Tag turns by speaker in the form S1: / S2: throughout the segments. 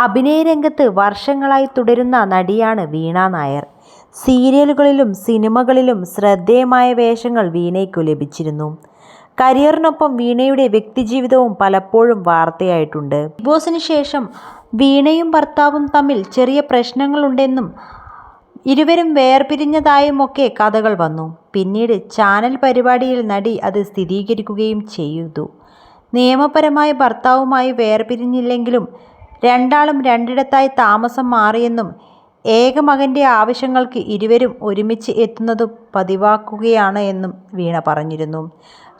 S1: അഭിനയരംഗത്ത് വർഷങ്ങളായി തുടരുന്ന നടിയാണ് വീണ നായർ. സീരിയലുകളിലും സിനിമകളിലും ശ്രദ്ധേയമായ വേഷങ്ങൾ വീണയ്ക്കു ലഭിച്ചിരുന്നു. കരിയറിനൊപ്പം വീണയുടെ വ്യക്തിജീവിതവും പലപ്പോഴും വാർത്തയായിട്ടുണ്ട്. ബിഗ് ബോസിന് ശേഷം വീണയും ഭർത്താവും തമ്മിൽ ചെറിയ പ്രശ്നങ്ങളുണ്ടെന്നും ഇരുവരും വേർപിരിഞ്ഞതായുമൊക്കെ കഥകൾ വന്നു. പിന്നീട് ചാനൽ പരിപാടിയിൽ നടി അത് സ്ഥിരീകരിക്കുകയും ചെയ്തു. നിയമപരമായി ഭർത്താവുമായി വേർപിരിഞ്ഞില്ലെങ്കിലും രണ്ടാളും രണ്ടിടത്തായി താമസം മാറിയെന്നും ഏകമകന്റെ ആവശ്യങ്ങൾക്ക് ഇരുവരും ഒരുമിച്ച് എത്തുന്നത് പതിവാക്കുകയാണ് എന്നും വീണ പറഞ്ഞിരുന്നു.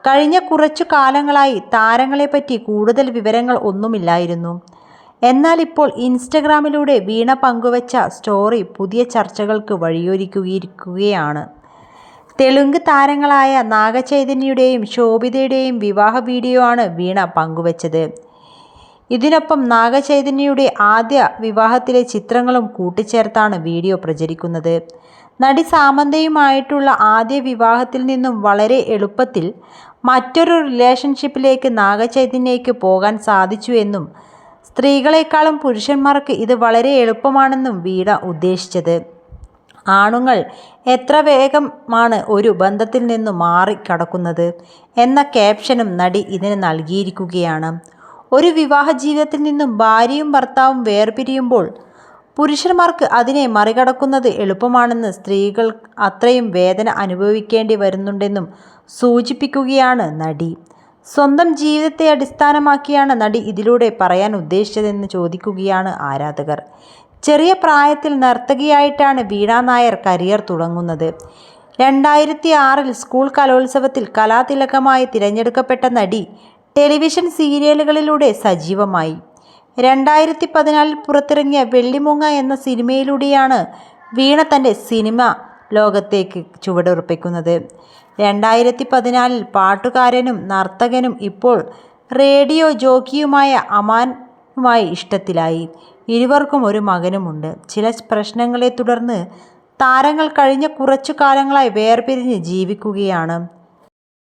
S1: കഴിഞ്ഞ കുറച്ചു കാലങ്ങളായി താരങ്ങളെപ്പറ്റി കൂടുതൽ വിവരങ്ങൾ ഒന്നുമില്ലായിരുന്നു. എന്നാൽ ഇപ്പോൾ ഇൻസ്റ്റഗ്രാമിലൂടെ വീണ പങ്കുവച്ച സ്റ്റോറി പുതിയ ചർച്ചകൾക്ക് വഴിയൊരുക്കുകയിരിക്കുകയാണ് തെലുങ്ക് താരങ്ങളായ നാഗചൈതന്യയുടെയും ശോഭിതയുടെയും വിവാഹ വീഡിയോ ആണ് വീണ പങ്കുവച്ചത്. ഇതിനൊപ്പം നാഗചൈതന്യയുടെ ആദ്യ വിവാഹത്തിലെ ചിത്രങ്ങളും കൂട്ടിച്ചേർത്താണ് വീഡിയോ പ്രചരിക്കുന്നത്. നടി സാമന്തയുമായിട്ടുള്ള ആദ്യ വിവാഹത്തിൽ നിന്നും വളരെ എളുപ്പത്തിൽ മറ്റൊരു റിലേഷൻഷിപ്പിലേക്ക് നാഗചൈതന്യയ്ക്ക് പോകാൻ സാധിച്ചു എന്നും സ്ത്രീകളെക്കാളും പുരുഷന്മാർക്ക് ഇത് വളരെ എളുപ്പമാണെന്നും വീണ ഉദ്ദേശിച്ചത്. ആണുങ്ങൾ എത്ര വേഗമാണ് ഒരു ബന്ധത്തിൽ നിന്ന് മാറിക്കടക്കുന്നത് എന്ന ക്യാപ്ഷനും നടി ഇതിന് നൽകിയിരിക്കുകയാണ്. ഒരു വിവാഹ ജീവിതത്തിൽ നിന്നും ഭാര്യയും ഭർത്താവും വേർപിരിയുമ്പോൾ പുരുഷന്മാർക്ക് അതിനെ മറികടക്കുന്നത് എളുപ്പമാണെന്ന് സ്ത്രീകൾ അത്രയും വേദന അനുഭവിക്കേണ്ടി വരുന്നുണ്ടെന്നും സൂചിപ്പിക്കുകയാണ് നടി. സ്വന്തം ജീവിതത്തെ അടിസ്ഥാനമാക്കിയാണ് നടി ഇതിലൂടെ പറയാൻ ഉദ്ദേശിച്ചതെന്ന് ചോദിക്കുകയാണ് ആരാധകർ. ചെറിയ പ്രായത്തിൽ നർത്തകിയായിട്ടാണ് വീണ നായർ കരിയർ തുടങ്ങുന്നത്. രണ്ടായിരത്തി ആറിൽ സ്കൂൾ കലോത്സവത്തിൽ കലാതിലകമായി തിരഞ്ഞെടുക്കപ്പെട്ട നടി ടെലിവിഷൻ സീരിയലുകളിലൂടെ സജീവമായി. രണ്ടായിരത്തി പതിനാലിൽ പുറത്തിറങ്ങിയ വെള്ളിമൂങ്ങ എന്ന സിനിമയിലൂടെയാണ് വീണ തന്റെ സിനിമ ലോകത്തേക്ക് ചുവടുറപ്പിക്കുന്നത്. രണ്ടായിരത്തി പതിനാലിൽ പാട്ടുകാരനും നർത്തകനും ഇപ്പോൾ റേഡിയോ ജോക്കിയുമായ അമാനുമായി ഇഷ്ടത്തിലായി. ഇരുവർക്കും ഒരു മകനുമുണ്ട്. ചില പ്രശ്നങ്ങളെ തുടർന്ന് താരങ്ങൾ കഴിഞ്ഞ കുറച്ചു കാലങ്ങളായി വേർപിരിഞ്ഞ് ജീവിക്കുകയാണ്.